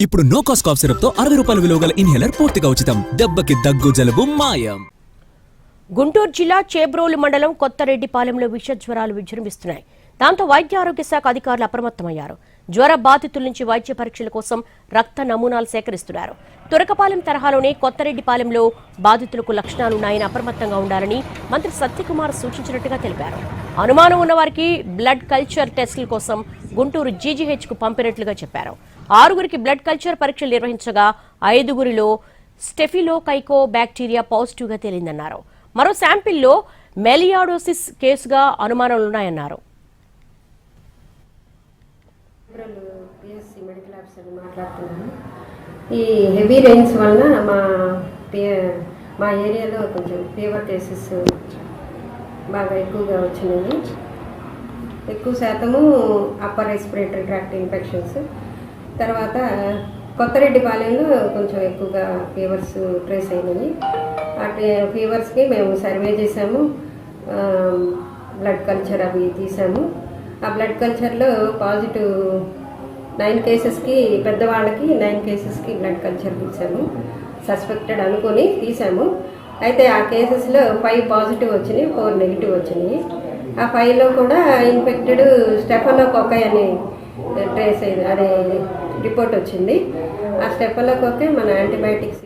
ఇప్పుడు no cost cough సిరప్తో అరవై రూపాయల విలువ గల ఇన్హేలర్ పూర్తిగా ఉచితం. దెబ్బకి దగ్గు జలుబు మాయం. గుంటూరు జిల్లా చేబ్రోలు మండలం కొత్తరెడ్డిపాలెంలో విష జ్వరాలు విజృంభిస్తున్నాయి. దాంతో వైద్య ఆరోగ్య శాఖ అధికారులు అప్రమత్తమయ్యారు. జ్వర బాధితుల నుంచి వైద్య పరీక్షల కోసం రక్త నమూనాలు సేకరిస్తున్నారు. తురకపాలెం తరహాలోనే కొత్తరెడ్డిపాలెంలో బాధితులకు లక్షణాలున్నాయని అప్రమత్తంగా ఉండాలని మంత్రి సత్యకుమార్ సూచించినట్టుగా తెలిపారు. అనుమానం ఉన్న వారికి బ్లడ్ కల్చర్ టెస్టుల కోసం గుంటూరు జీజీహెచ్కు పంపినట్లుగా చెప్పారు. ఆరుగురికి బ్లడ్ కల్చర్ పరీక్షలు నిర్వహించగా ఐదుగురిలో స్టెఫిలో కైకో బ్యాక్టీరియా పాజిటివ్గా తేలిందన్నారు. మరో శాంపిల్లో మెలియాడోసిస్ కేసుగా అనుమానాలున్నాయన్నారు. మెడికల్ ఈ హెవీ రెయిన్స్ వలన మా మా ఏరియాలో కొంచెం ఫీవర్ కేసెస్ బాగా ఎక్కువగా వచ్చినాయి. ఎక్కువ శాతము అప్పర్ రెస్పిరేటరీ ట్రాక్ట్ ఇన్ఫెక్షన్స్. తర్వాత కొత్తరెడ్డిపాలెంలో కొంచెం ఎక్కువగా ఫీవర్స్ ట్రేస్ అయినాయి. ఆ ఫీవర్స్కి మేము సర్వే చేసాము. బ్లడ్ కల్చర్ అవి తీసాము. ఆ బ్లడ్ కల్చర్లో పాజిటివ్ నైన్ కేసెస్కి పెద్దవాళ్ళకి నైన్ కేసెస్కి బ్లడ్ కల్చర్ తీసాము. సస్పెక్టెడ్ అనుకొని తీసాము. అయితే ఆ కేసెస్లో ఫైవ్ పాజిటివ్ వచ్చినాయి ఫోర్ నెగిటివ్ వచ్చినాయి. ఆ ఫైవ్లో కూడా ఇన్ఫెక్టెడ్ స్టెఫలోకొకై అని ట్రేస్ అయింది అదే రిపోర్ట్ వచ్చింది. ఆ స్టెఫలోకొకే మన యాంటీబయాటిక్స్